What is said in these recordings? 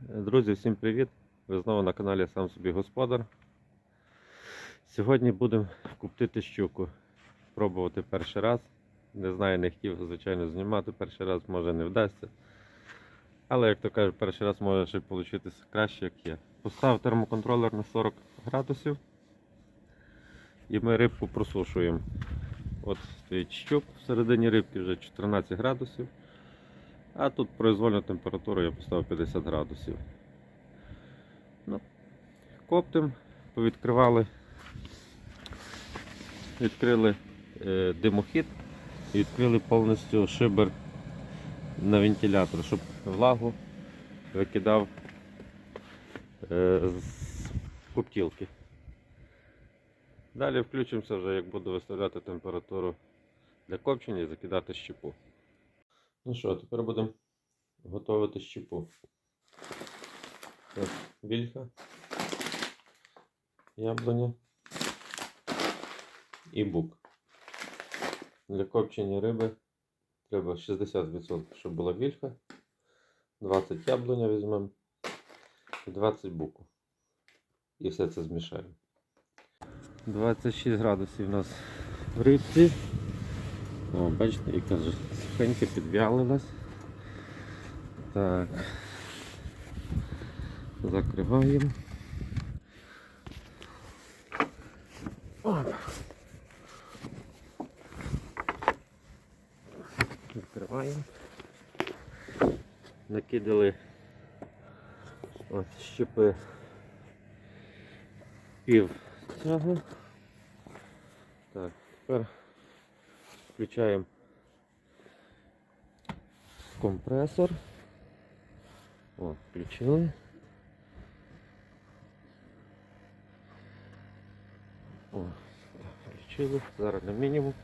Друзі, всім привіт! Ви знову на каналі Сам собі Господар. Сьогодні будемо куптити щуку. Пробувати перший раз. Не знаю, не хотів, звичайно, знімати перший раз, може не вдасться. Але, як то кажуть, перший раз може ще вийти краще, як є. Поставив термоконтролер на 40 градусів. І ми рибку просушуємо. От стоїть щук, всередині рибки вже 14 градусів. А тут произвольну температуру я поставив 50 градусів. Ну, коптим, повідкривали, відкрили е, димохід і відкрили повністю шибер на вентилятор, щоб влагу викидав е, з коптілки. Далі включимося вже, як буду виставляти температуру для копчення і закидати щепу. Ну що, тепер будемо готувати щепу. Так, вільха, яблуня і бук. Для копчення риби треба 60%, щоб була вільха, 20 яблуня візьмемо і 20 буку. І все це змішаємо. 26 градусів у нас в рибці. О, бачите, яка сухенька підвялилась. Так. Закриваємо. Оп. Відкриваємо. Накидали ось щепи пів цього. Так, тепер включаємо компресор. О, включили. О, включили. Зараз на мінімум.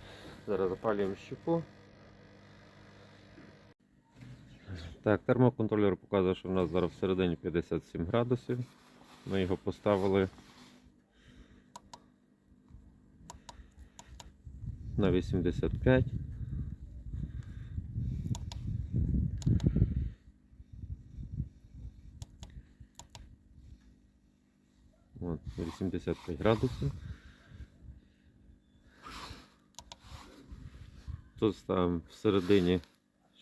Зараз запалюємо щепу. Так, термоконтролер показує, що в нас зараз всередині 57 градусів. Ми його поставили на 85. От, 85 градусів. Тут ставимо всередині,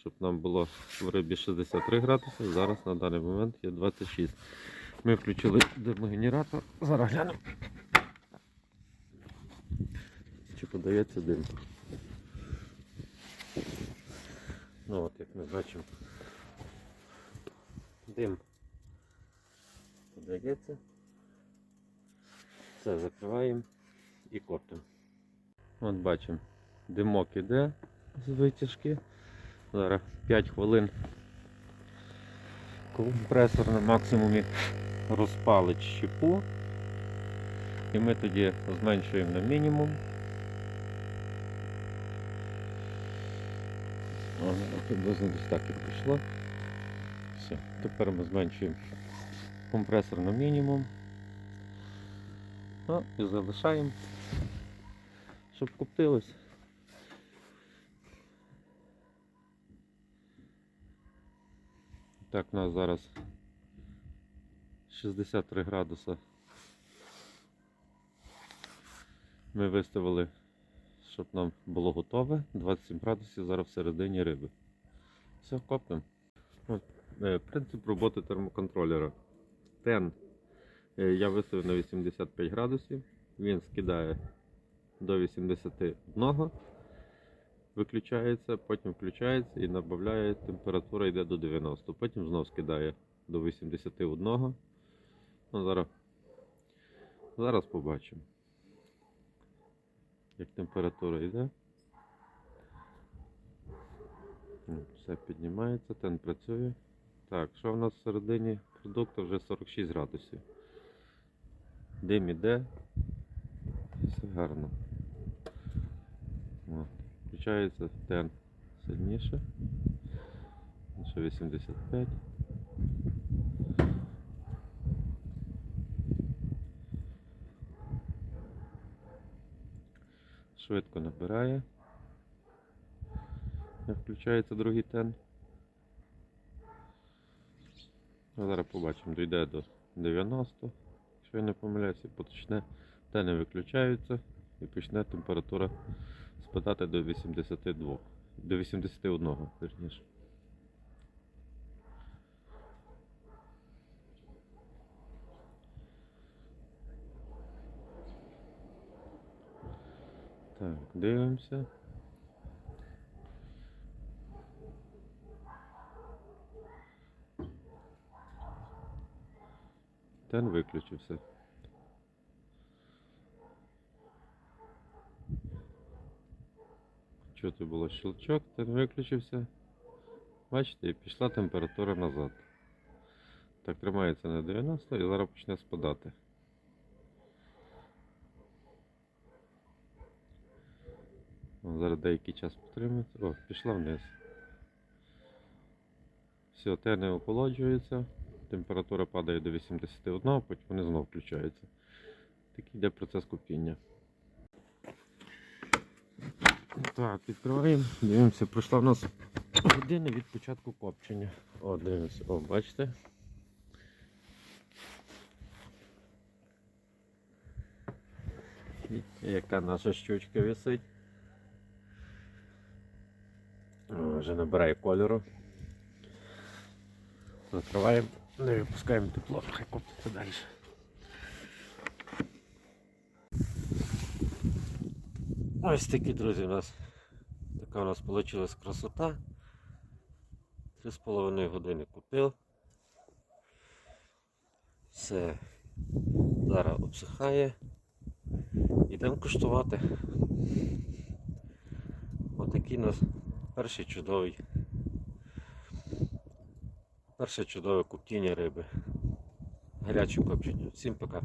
щоб нам було в рибі 63 градуси. Зараз на даний момент є 26. Ми включили димогенератор. Зараз глянемо. Подається дим. Ну от як ми бачимо. Дим подається. Все, закриваємо і коптимо. От бачимо, димок іде з витяжки. Зараз 5 хвилин компресор на максимумі розпалить щепу. І ми тоді зменшуємо на мінімум. О, приблизно десь так і пішло. Все, тепер ми зменшуємо компресор на мінімум. Ну, і залишаємо, щоб коптилось. Так, у нас зараз 63 градуса. Ми виставили, щоб нам було готове. 27 градусів зараз всередині риби. Все, коптимо. Е, Принцип роботи термоконтролера. Тен Е, Я виставив на 85 градусів, він скидає до 81, виключається, потім включається і набавляє, температура йде до 90, потім знову скидає до 81. Ну, зараз, зараз побачимо, як температура йде. Все піднімається, тен працює. Так, що в нас всередині продукту вже 46 градусів. Дим іде. Все гарно. О, включається тен сильніше. Ще 85. Швидко набирає. Як включається другий тен. А Зараз побачимо, дійде до 90, якщо я не помиляюся, поточне, тени виключаються і почне температура спадати до 82, до 81, верніше. Так, дивимося. Тен виключився. Чути було щелчок, тен виключився. Бачите, і пішла температура назад. Так, тримається на 90 і зараз почне спадати. Зараз деякий час потримається. О, пішла вниз. Все, тени охолоджуються, температура падає до 81, а потім вони знову включаються. Такий йде процес купіння. Так, відкриваємо. Дивимося, пройшла в нас година від початку копчення. О, дивимося, о, бачите? Яка наша щучка висить. О, Вже набирає кольору. Закриваємо, не випускаємо тепло, хай коптиться далі. Ось такі, друзі, у нас така у нас вийшла красота. Три з половиною години купив. Все зараз обсихає. Йдемо куштувати. Отакий у нас перший чудовий. Перше чудове куптіння риби. Гаряче копчення. Всім пока.